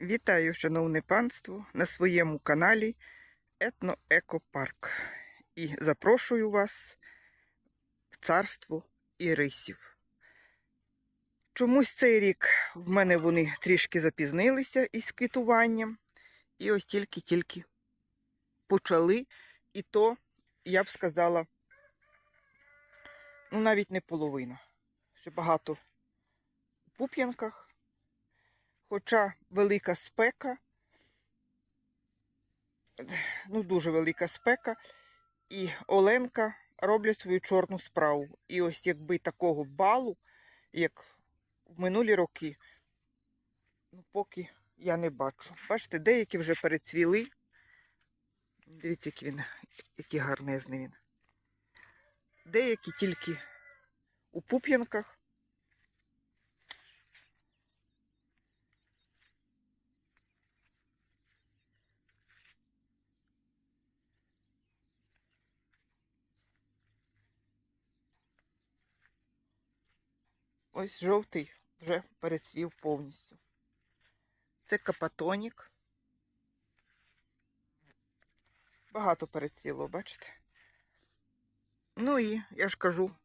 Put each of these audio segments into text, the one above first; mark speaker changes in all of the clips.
Speaker 1: Вітаю, шановне панство, на своєму каналі Етноекопарк. І запрошую вас в царство ірисів. Чомусь цей рік в мене вони трішки запізнилися із квітуванням. І ось тільки-тільки почали. І то, я б сказала, ну навіть не половина. Ще багато у пуп'янках. Хоча велика спека, ну дуже велика спека, і Оленка роблять свою чорну справу. І ось якби такого балу, як в минулі роки, ну поки я не бачу. Бачите, деякі вже перецвіли. Дивіться, який він, який гарнезний він. Деякі тільки у пуп'янках. Ось жовтий вже перецвів повністю. Це капатонік. Багато перецвіло, бачите? Ну і я ж кажу,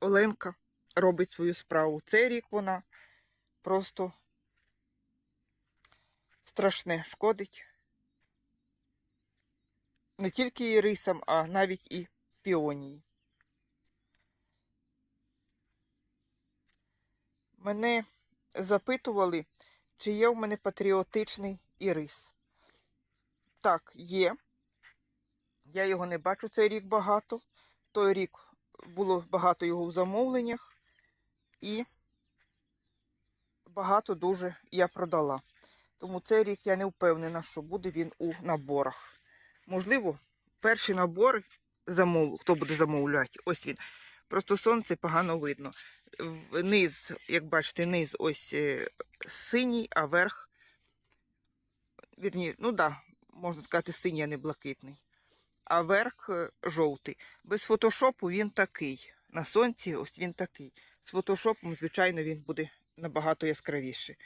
Speaker 1: Оленка робить свою справу. Цей рік вона просто страшне шкодить. Не тільки ірисам, а навіть і піонії. Мене запитували, чи є в мене патріотичний ірис. Так, є. Я його не бачу цей рік багато. Той рік було багато його в замовленнях, і багато дуже я продала. Тому цей рік я не впевнена, що буде він у наборах. Можливо, перші набори замов... хто буде замовляти, ось він. Просто сонце погано видно. Низ, як бачите, низ ось е, синій, а верх, вірні, ну да, можна сказати, синій, а не блакитний. А верх е, жовтий. Без фотошопу він такий. На сонці ось він такий. З фотошопом, звичайно, він буде набагато яскравіший.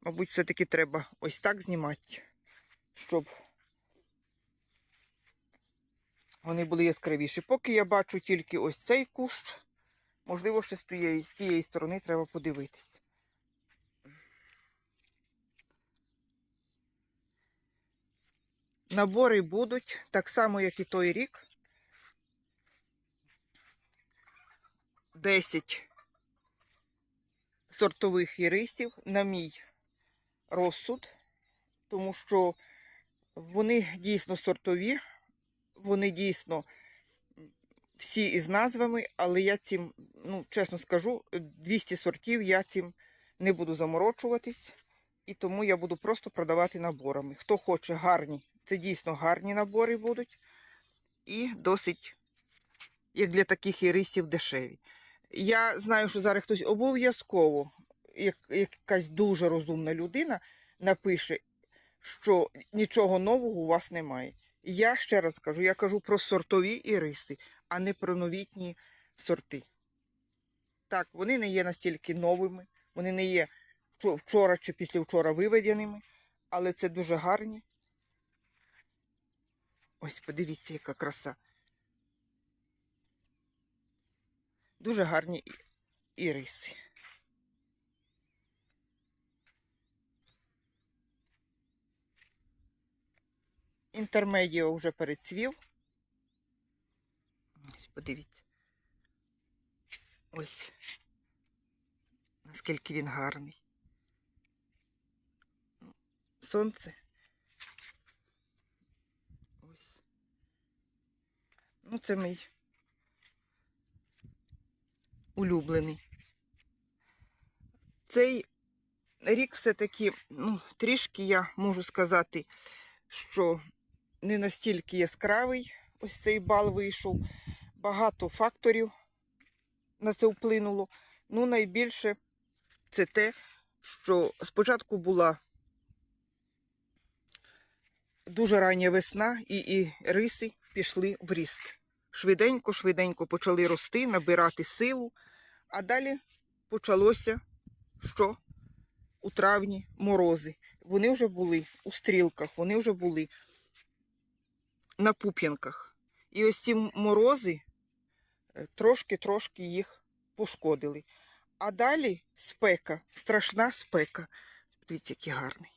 Speaker 1: Мабуть, все-таки треба ось так знімати, щоб вони були яскравіші. Поки я бачу тільки ось цей кущ, можливо, ще з тієї, з тієї сторони треба подивитись. Набори будуть так само, як і той рік. 10 сортових ірисів на мій розсуд, тому що вони дійсно сортові, вони дійсно всі із назвами, але я цим, ну, чесно скажу, 200 сортів я цим не буду заморочуватись, і тому я буду просто продавати наборами. Хто хоче гарні, це дійсно гарні набори будуть, і досить, як для таких ірисів, дешеві. Я знаю, що зараз хтось обов'язково, як, якась дуже розумна людина, напише, що нічого нового у вас немає. Я ще раз кажу, я кажу про сортові іриси, а не про новітні сорти. Так, вони не є настільки новими, вони не є вчора чи післявчора виведеними, але це дуже гарні. Ось подивіться, яка краса. Дуже гарні іриси. Інтермедіо вже перецвів. Подивіться. Ось. Наскільки він гарний. Сонце. Ось. Ну, це мій улюблений. Цей рік все-таки, ну, трішки я можу сказати, що не настільки яскравий ось цей бал вийшов. Багато факторів на це вплинуло. Ну, найбільше це те, що спочатку була дуже рання весна, і, і риси пішли в ріст. Швиденько, швиденько почали рости, набирати силу, а далі почалося що? У травні морози. вони вже були у стрілках, вони вже були на пуп'янках. І ось ці морози трошки-трошки їх пошкодили. А далі спека, страшна спека. Дивіться, який гарний.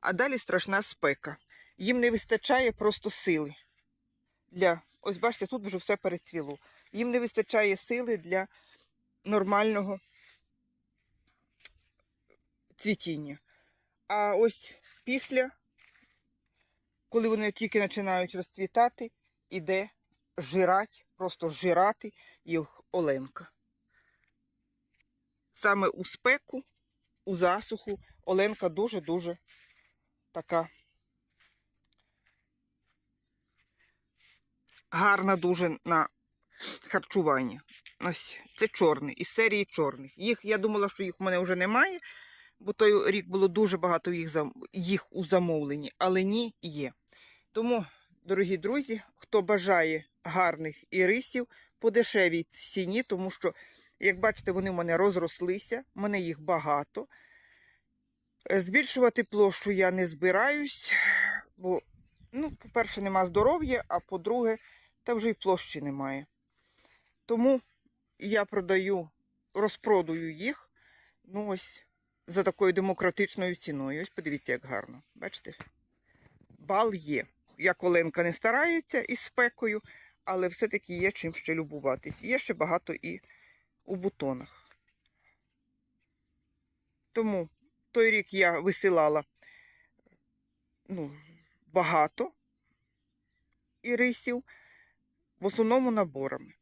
Speaker 1: А далі страшна спека. Їм не вистачає просто сили. Для... Ось бачите, тут вже все перецвіло. Їм не вистачає сили для нормального цвітіння. А ось після, коли вони тільки починають розцвітати, іде жирать, просто жирати їх оленка. Саме у спеку, у засуху оленка дуже-дуже така гарна дуже на харчування. Ось це чорний, із серії чорних. Їх, я думала, що їх у мене вже немає, бо той рік було дуже багато їх, їх у замовленні, але ні, є. Тому, дорогі друзі, хто бажає гарних ірисів по дешевій ціні, тому що, як бачите, вони в мене розрослися, в мене їх багато. Е, Збільшувати площу я не збираюсь, бо, ну, по-перше, нема здоров'я, а по-друге, та вже й площі немає. Тому я продаю, розпродаю їх, ну ось, за такою демократичною ціною. Ось подивіться, як гарно. Бачите? Бал є. Як Оленка не старається із спекою, але все-таки є чим ще любуватись. Є ще багато і у бутонах. Тому той рік я висилала ну, багато ірисів, в основному наборами.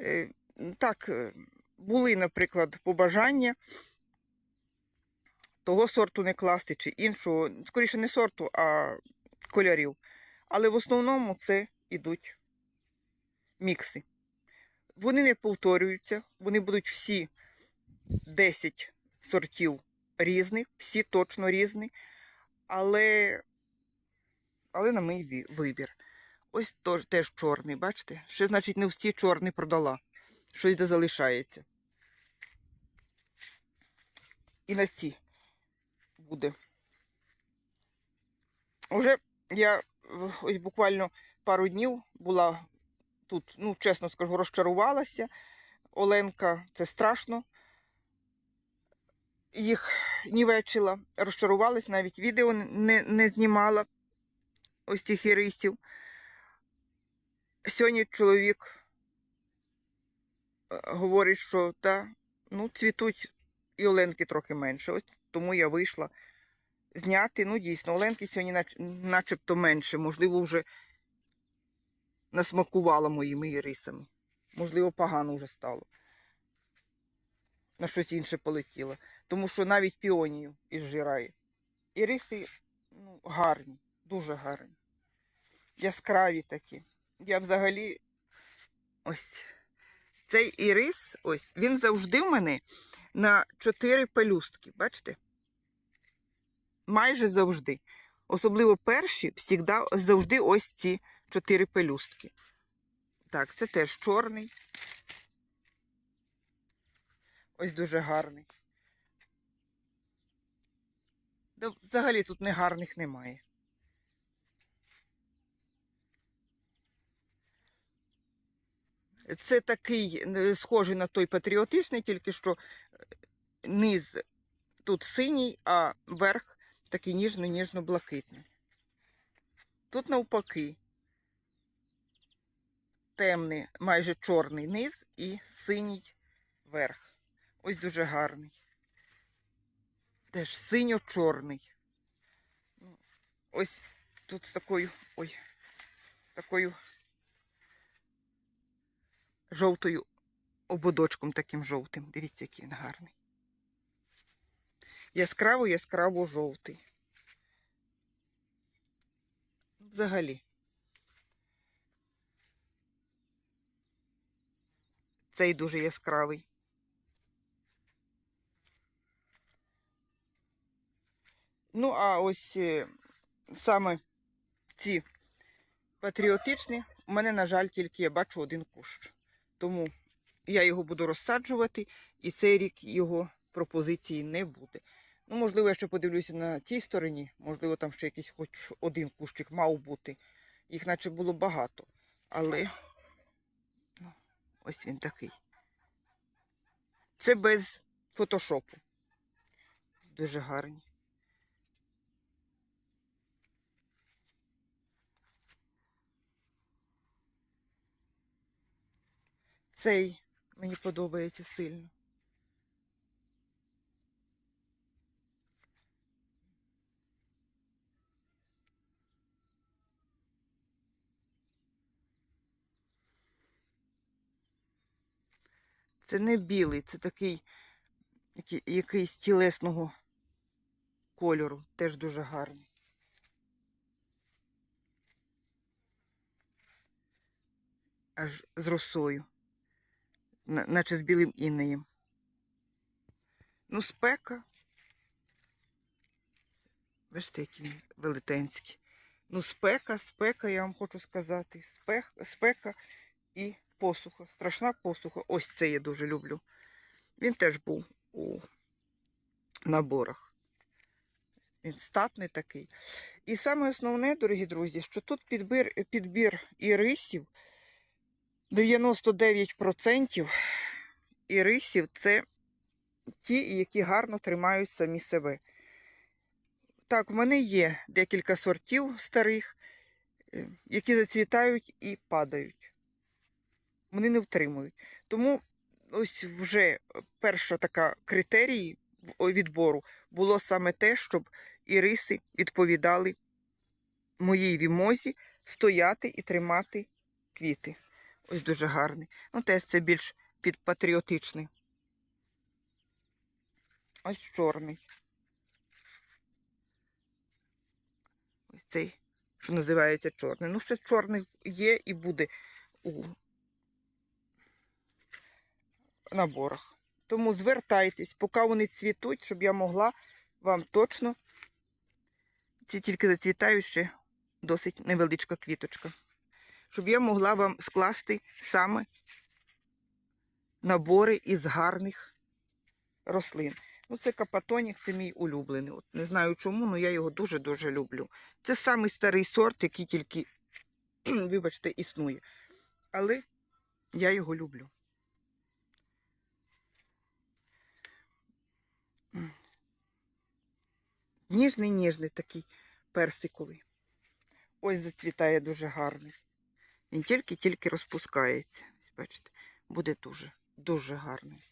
Speaker 1: Е, Так, були, наприклад, побажання того сорту не класти чи іншого, скоріше не сорту, а кольорів. Але в основному це ідуть мікси. Вони не повторюються, вони будуть всі 10 сортів різних, всі точно різні, але, але на мій вибір. Ось тож, теж чорний, бачите? Ще, значить, не всі чорні продала. Щось де залишається. І на ці буде. Уже я е, ось буквально пару днів була тут, ну, чесно скажу, розчарувалася. Оленка, це страшно. Їх нівечила, розчарувалась, навіть відео не, не знімала ось цих ірисів. Сьогодні чоловік е, говорить, що та, ну, цвітуть і оленки трохи менше. Ось тому я вийшла зняти. Ну, дійсно, оленки сьогодні нач, начебто менше. Можливо, вже насмакувала моїми ірисами. Можливо, погано вже стало. На щось інше полетіло. Тому що навіть піонію ізжирає. Іриси ну, гарні, дуже гарні. Яскраві такі. Я взагалі ось цей ірис, ось, він завжди в мене на 4 пелюстки. Бачите? Майже завжди. Особливо перші, всігда, завжди ось ці 4 пелюстки. Так, це теж чорний. Ось дуже гарний. Да, взагалі тут негарних немає. Це такий е, схожий на той патріотичний, тільки що е, низ тут синій, а верх такий ніжно-ніжно-блакитний. Тут навпаки темний, майже чорний низ і синій верх. Ось дуже гарний. Теж синьо-чорний. Ну, Ось тут з такою, ой, з такою жовтою ободочком таким жовтим. Дивіться, який він гарний. Яскраво, яскраво жовтий. Взагалі. Цей дуже яскравий. Ну, а ось е, саме ці патріотичні, у мене, на жаль, тільки я бачу один кущ. Тому я його буду розсаджувати і цей рік його пропозиції не буде. Ну, можливо, я ще подивлюся на тій стороні, можливо, там ще якийсь хоч один кущик мав бути. Їх наче було багато. Але ну, ось він такий. Це без фотошопу. Дуже гарні. Цей мені подобається сильно. Це не білий, це такий який- якийсь тілесного кольору, теж дуже гарний. Аж з росою, наче з білим інеєм. Ну, спека. Бачите, який він велетенський. Ну, спека, спека, я вам хочу сказати. Спек, спека і посуха. Страшна посуха. Ось це я дуже люблю. Він теж був у наборах. Він статний такий. І саме основне, дорогі друзі, що тут підбір, підбір ірисів 99% ірисів це ті, які гарно тримають самі себе. Так, в мене є декілька сортів старих, е, які зацвітають і падають. Вони не втримують. Тому ось вже перша така критерій відбору було саме те, щоб іриси відповідали моїй вімозі стояти і тримати квіти. Ось дуже гарний. Ну, теж це більш підпатріотичний. Ось чорний. Ось цей, що називається чорний. Ну, ще чорний є і буде у наборах. Тому звертайтесь, поки вони цвітуть, щоб я могла вам точно. Ці тільки зацвітають ще досить невеличка квіточка. Щоб я могла вам скласти саме набори із гарних рослин. Ну, це капатонік, це мій улюблений. От не знаю чому, але я його дуже-дуже люблю. Це самий старий сорт, який тільки, вибачте, існує. Але я його люблю. Ніжний, ніжний такий персиковий. Ось зацвітає дуже гарний. Він тільки-тільки розпускається. Бачите, буде дуже, дуже гарний.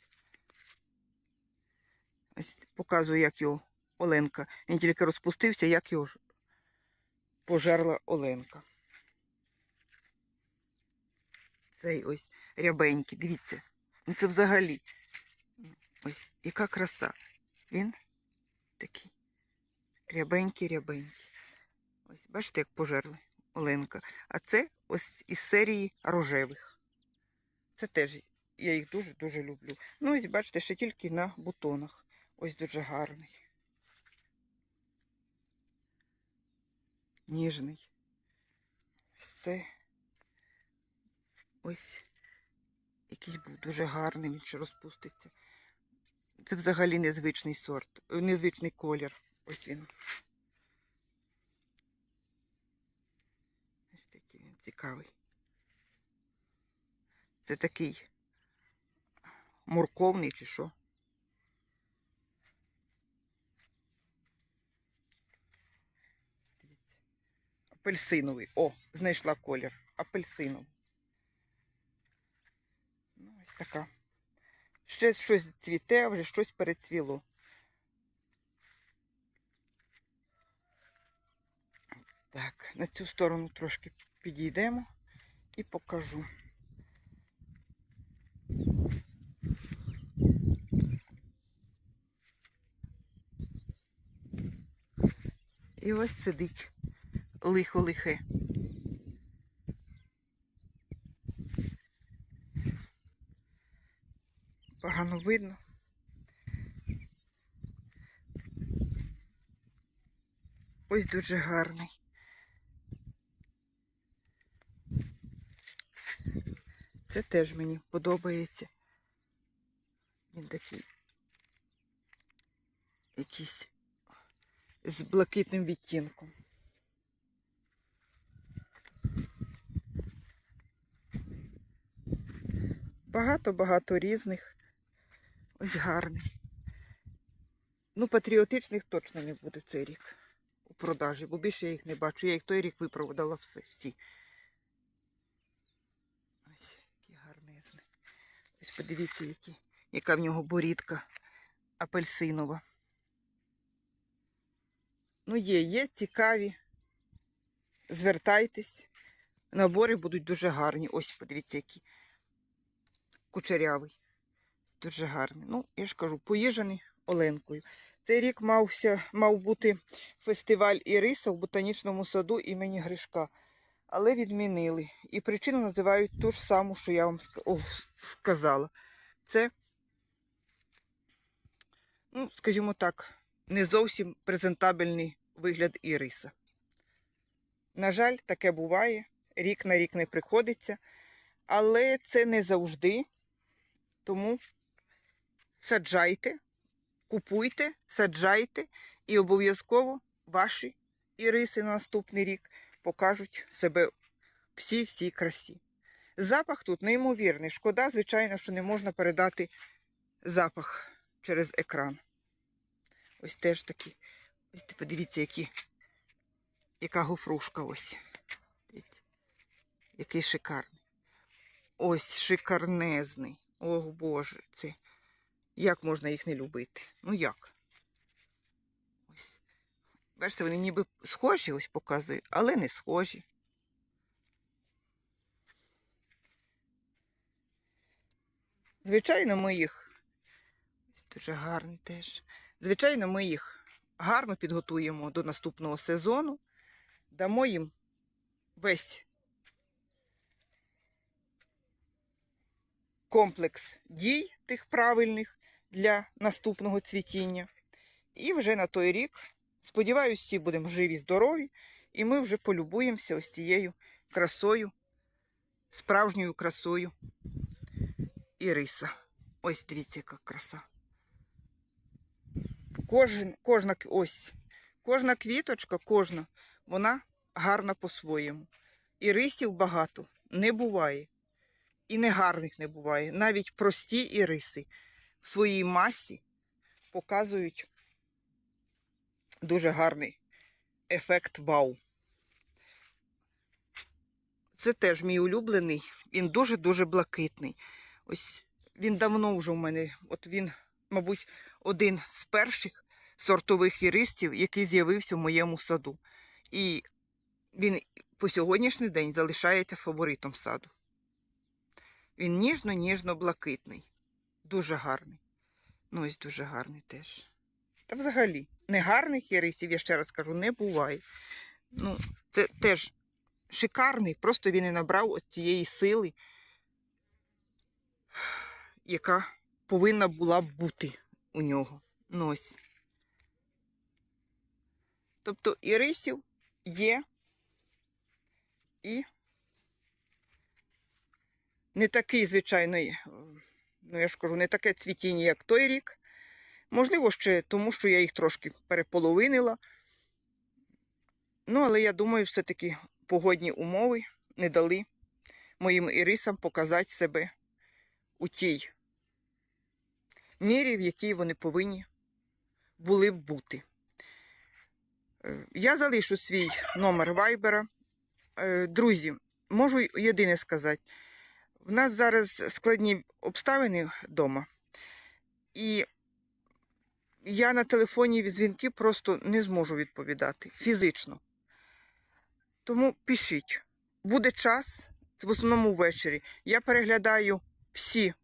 Speaker 1: Ось показую, як його Оленка. Він тільки розпустився, як його пожерла Оленка. Цей ось рябенький, дивіться. Ну це взагалі. Ось яка краса. Він такий рябенький. Ось, бачите, як пожерли Оленка. А це ось із серії рожевих. Це теж я їх дуже-дуже люблю. Ну, ось бачите, ще тільки на бутонах. Ось дуже гарний. Ніжний. Ось це. Ось якийсь був дуже гарний, він ще розпуститься. Це взагалі незвичний сорт, е, незвичний колір. Ось він. Ось такий він цікавий. Це такий морковний чи що. Дивіться. Апельсиновий. О, знайшла колір. Апельсиновий. Ну, ось така. Ще щось цвіте, вже щось перецвіло. Так, на цю сторону трошки підійдемо і покажу. І ось сидить лихо лихе. Погано видно. Ось дуже гарний. Це теж мені подобається. Він такий якийсь з блакитним відтінком. Багато-багато різних. Ось гарний. Ну, патріотичних точно не буде цей рік у продажі, бо більше я їх не бачу. Я їх той рік випродала все, всі. Ось які гарнезні. Ось подивіться, які, яка в нього борідка апельсинова. Ну, є, є цікаві. Звертайтесь. Набори будуть дуже гарні. Ось, подивіться, які кучерявий. Дуже гарний. Ну, я ж кажу, поїжджений Оленкою. Цей рік мався, мав бути фестиваль Іриса в ботанічному саду імені Гришка. Але відмінили. І причину називають ту ж саму, що я вам сказала. Це, ну, скажімо так, не зовсім презентабельний вигляд Іриса. На жаль, таке буває. Рік на рік не приходиться. Але це не завжди. Тому саджайте, купуйте, саджайте, і обов'язково ваші іриси на наступний рік покажуть себе всі-всі красі. Запах тут неймовірний. Шкода, звичайно, що не можна передати запах через екран. Ось теж такі. Ось подивіться, які, яка гофрушка ось. Який шикарний. Ось шикарнезний. О Боже, це як можна їх не любити? Ну як? Бачите, вони ніби схожі, ось показую, але не схожі. Звичайно, ми їх. Ось дуже гарний теж. Звичайно, ми їх гарно підготуємо до наступного сезону, дамо їм весь комплекс дій тих правильних для наступного цвітіння. І вже на той рік, сподіваюсь, всі будемо живі, здорові, і ми вже полюбуємося ось цією красою, справжньою красою іриса. Ось дивіться, яка краса. Кожен, кожна, ось, кожна квіточка, кожна, вона гарна по-своєму. Ірисів багато не буває. І негарних не буває. Навіть прості іриси в своїй масі показують дуже гарний ефект вау. Це теж мій улюблений. Він дуже-дуже блакитний. Ось він давно вже у мене, от він, мабуть, один з перших сортових ірисів, який з'явився в моєму саду. І він по сьогоднішній день залишається фаворитом саду. Він ніжно-ніжно-блакитний. Дуже гарний. Ну, ось дуже гарний теж. Та взагалі, негарних ірисів, я ще раз кажу, не буває. Ну, це теж шикарний, просто він і набрав от тієї сили, яка повинна була бути у нього. Ну ось. Тобто ірисів є і не такий, звичайно, ну я ж кажу, не таке цвітіння, як той рік. Можливо, ще тому, що я їх трошки переполовинила. Ну, але я думаю, все-таки погодні умови не дали моїм ірисам показати себе у тій мірі, в якій вони повинні були б бути. Е, Я залишу свій номер вайбера. Е, Друзі, можу єдине сказати. В нас зараз складні обставини вдома. І я на телефонні дзвінки просто не зможу відповідати фізично. Тому пишіть. Буде час, в основному ввечері. Я переглядаю всі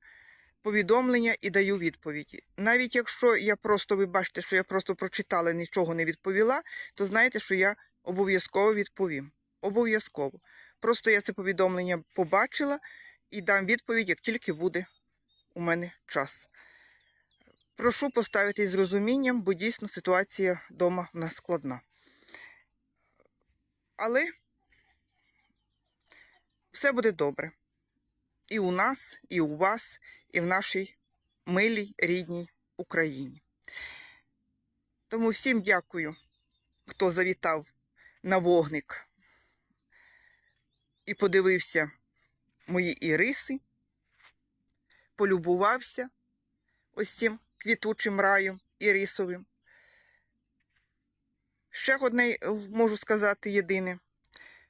Speaker 1: повідомлення і даю відповіді. Навіть якщо я просто, ви бачите, що я просто прочитала, нічого не відповіла, то знаєте, що я обов'язково відповім. Обов'язково. Просто я це повідомлення побачила і дам відповідь, як тільки буде у мене час. Прошу поставити з розумінням, бо дійсно ситуація вдома в нас складна. Але все буде добре. І у нас, і у вас, і в нашій милій рідній Україні. Тому всім дякую, хто завітав на вогник і подивився мої іриси, полюбувався ось цим квітучим раєм ірисовим. Ще одне е, можу сказати єдине,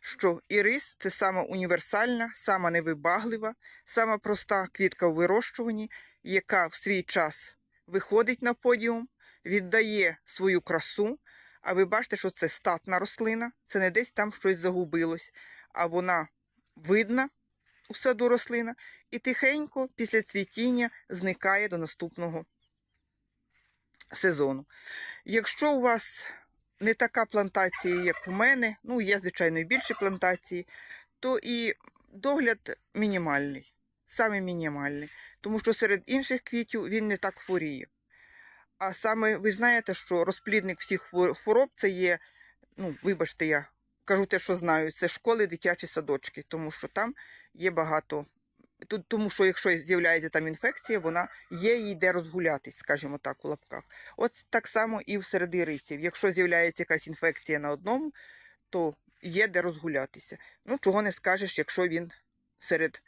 Speaker 1: що ірис це сама універсальна, сама невибаглива, сама проста квітка у вирощуванні, яка в свій час виходить на подіум, віддає свою красу. А ви бачите, що це статна рослина, це не десь там щось загубилось, а вона видна у саду рослина і тихенько після цвітіння зникає до наступного сезону. Якщо у вас не така плантація, як у мене, ну є, звичайно, і більші плантації, то і догляд мінімальний, саме мінімальний, тому що серед інших квітів він не так хворіє. А саме ви знаєте, що розплідник всіх хвороб це є, ну, вибачте, я кажу те, що знаю, це школи, дитячі садочки, тому що там є багато. Тут, тому що якщо з'являється там інфекція, вона є їй де розгулятись, скажімо так, у лапках. От так само і в серед рисів. Якщо з'являється якась інфекція на одному, то є де розгулятися. Ну, чого не скажеш, якщо він серед,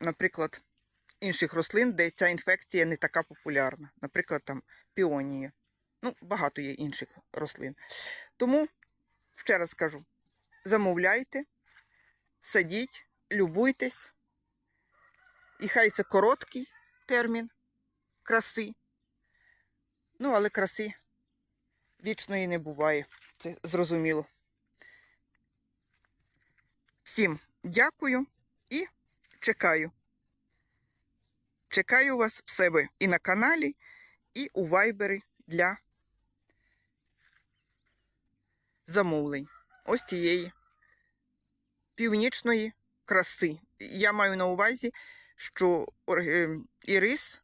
Speaker 1: наприклад, інших рослин, де ця інфекція не така популярна. Наприклад, там піонія. Ну, багато є інших рослин. Тому, ще раз кажу, замовляйте, садіть, любуйтесь. І хай це короткий термін краси. Ну, але краси вічної не буває. Це зрозуміло. Всім дякую і чекаю. Чекаю вас в себе і на каналі, і у вайбері для замовлень. Ось цієї північної краси. Я маю на увазі, що е, ірис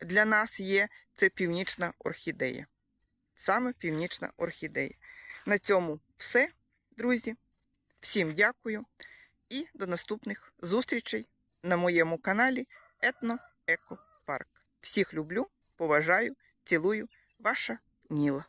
Speaker 1: для нас є це північна орхідея. Саме північна орхідея. На цьому все, друзі. Всім дякую і до наступних зустрічей на моєму каналі Етно Еко Парк. Всіх люблю, поважаю, цілую, ваша Ніла.